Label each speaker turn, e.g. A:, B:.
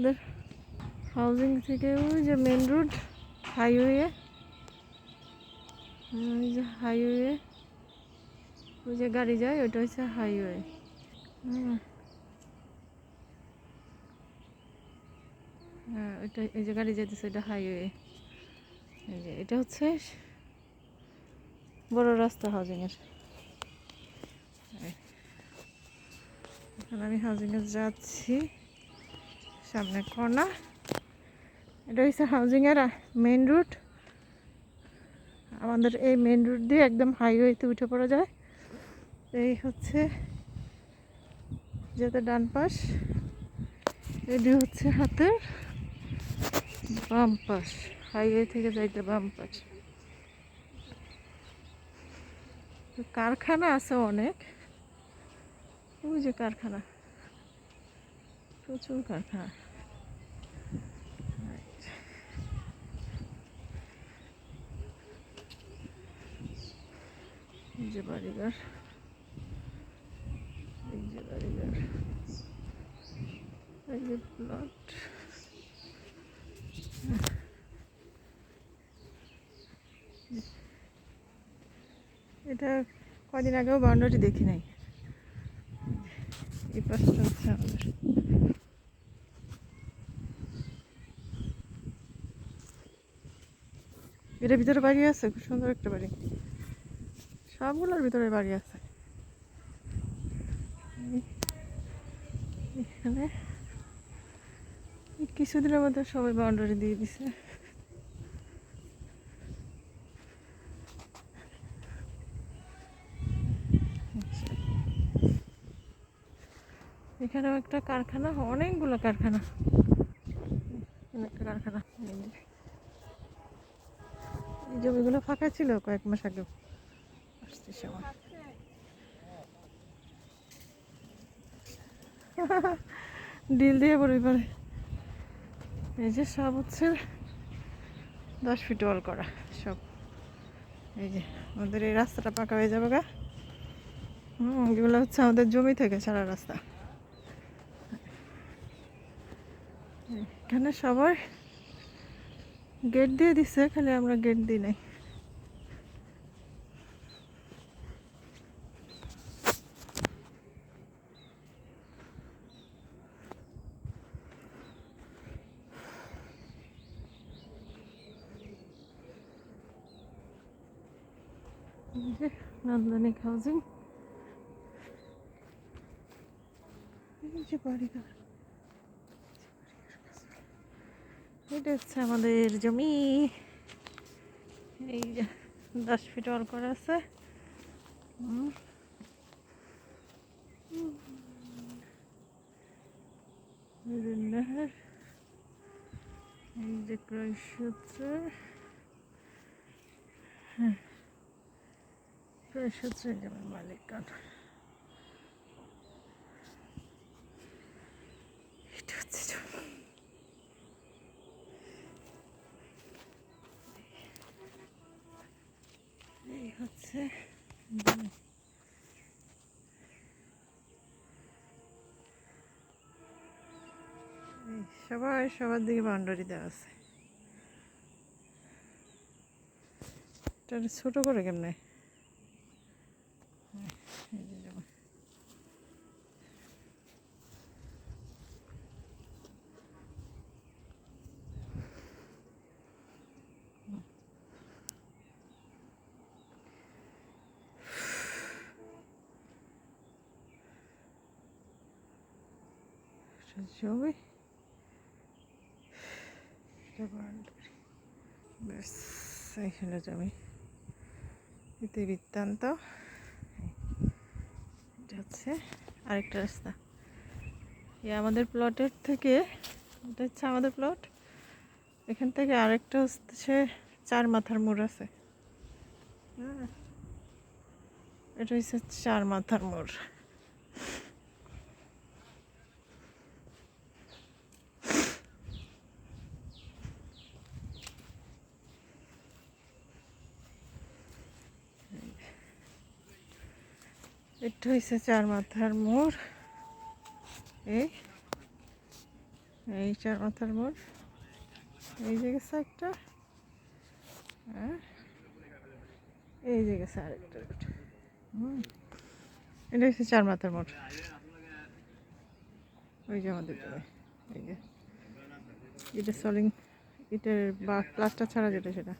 A: আমাদের হাউজিং থেকে ওই যে মেন রোড হাইওয়ে ওই যে হাইওয়ে ওই যে গাড়ি যায়, ওইটা হচ্ছে হাইওয়ে হ্যাঁ। ওইটা এই যে গাড়ি যেতেছে এটা হাইওয়ে যে, এটা হচ্ছে বড় রাস্তা হাউজিংয়ের। এখন আমি হাউজিংয়ে যাচ্ছি। সামনে কর্না এটা হচ্ছে হাউজিংয়ের মেন রুট আমাদের এই মেন রুট দিয়ে একদম হাইওয়েতে উঠে পড়া যায়। এই হচ্ছে যেতে ডান পাশ। এটি হচ্ছে হাতের বাম পাশ। হাইওয়ে থেকে যাইতে বাম পাশ। কারখানা আছে অনেক। ওই যে কারখানা। প্রচুর এই যে বাড়িঘর। এটা কদিন আগেও বাউন্ডারি দেখি নাই এই পাশটা হচ্ছে আমাদের। এটার ভিতরে বাড়ি আছে, খুব সুন্দর একটা বাড়ি। সবগুলোর ভিতরে বাড়ি আছে। এখানে কিছুদিনের মধ্যে সবাই বাউন্ডারি দিয়ে দিছে। এখানেও একটা কারখানা, অনেকগুলো কারখানা। একটা কারখানা। জমিগুলো ফাঁকা ছিল কয়েক মাস আগে। আসছে সময় ডিল দিয়ে পড়ে পরে এই যে সব হচ্ছে দশ ফিট ওয়াল করা, সব। এই যে আমাদের এই রাস্তাটা পাকা হয়ে যাবে গা। হুম, এগুলো হচ্ছে আমাদের জমি থেকে সারা রাস্তা। এখানে সবাই গেট দিয়ে দিছে খালি আমরা গেট দিই নাই। নান্দনিক হাউজিং এই এটা হচ্ছে আমাদের জমি। এই দশ ফিট অল করা আছে। এই যে সূত্র হ্যাঁ। সূত্র যেমন মালিকান এটা হচ্ছে জমি এই সবাই সবার দিকে বাউন্ডারি দেওয়া আছে। ছোট করে কেমনে হ্যাঁ, এই যে জমি। এটা জমি এইখানে জমি এতে বৃত্তান্ত এটা হচ্ছে আরেকটা রাস্তা। এই আমাদের প্লটের থেকে, এটা হচ্ছে আমাদের প্লট এখান থেকে আরেকটা হচ্ছে চার মাথার মোড় আছে। হ্যাঁ। এটা হচ্ছে চার মাথার মোড়। এটা হয়েছে চার মাথার মোড়। এই এই চার মাথার মোড়। এই যে গেছে একটা এই যে গেছে আরেকটা রোড হুম, এটা হচ্ছে চার মাথার মোড়। ওই যে আমাদের এই যে। এটা সলিং ইটের বা প্লাস্টার ছাড়া যেটা সেটা।